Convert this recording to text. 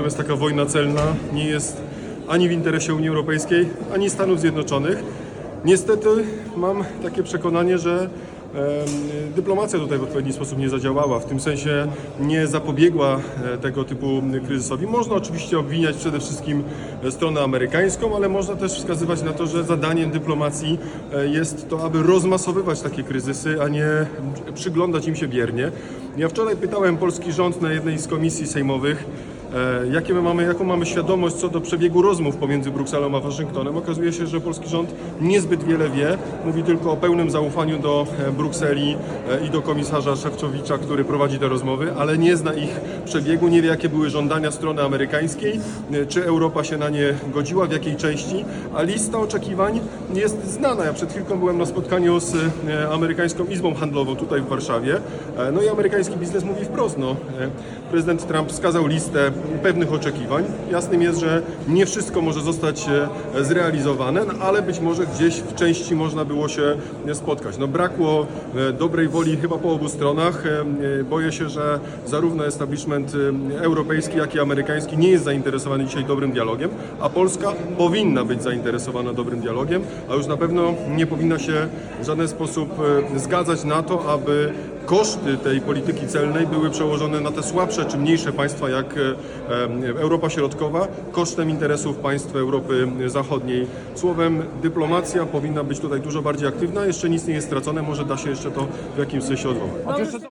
Natomiast taka wojna celna nie jest ani w interesie Unii Europejskiej, ani Stanów Zjednoczonych. Niestety mam takie przekonanie, że dyplomacja tutaj w odpowiedni sposób nie zadziałała, w tym sensie nie zapobiegła e, tego typu kryzysowi. Można oczywiście obwiniać przede wszystkim e, stronę amerykańską, ale można też wskazywać na to, że zadaniem dyplomacji e, jest to, aby rozmasowywać takie kryzysy, a nie przyglądać im się biernie. Ja wczoraj pytałem polski rząd na jednej z komisji sejmowych, Jakie my mamy, jaką mamy świadomość co do przebiegu rozmów pomiędzy Brukselą a Waszyngtonem? Okazuje się, że polski rząd niezbyt wiele wie. Mówi tylko o pełnym zaufaniu do e, Brukseli e, i do komisarza Szewczowicza, który prowadzi te rozmowy, ale nie zna ich przebiegu, nie wie jakie były żądania strony amerykańskiej, e, czy Europa się na nie godziła, w jakiej części, a lista oczekiwań jest znana. Ja przed chwilką byłem na spotkaniu z e, amerykańską Izbą Handlową tutaj w Warszawie. E, No i amerykański biznes mówi wprost, no, e, prezydent Trump wskazał listę pewnych oczekiwań. Jasnym jest, że nie wszystko może zostać e, zrealizowane, no, ale być może gdzieś w części można było się e, spotkać. No, brakło e, dobrej woli chyba po obu stronach. Boję się, że zarówno establishment europejski, jak i amerykański nie jest zainteresowany dzisiaj dobrym dialogiem, a Polska powinna być zainteresowana dobrym dialogiem, a już na pewno nie powinna się w żaden sposób zgadzać na to, aby koszty tej polityki celnej były przełożone na te słabsze czy mniejsze państwa jak e, e, Europa Środkowa kosztem interesów państw Europy Zachodniej. Słowem, dyplomacja powinna być tutaj dużo bardziej aktywna. Jeszcze nic nie jest stracone, może da się jeszcze to w jakimś sensie odwołać.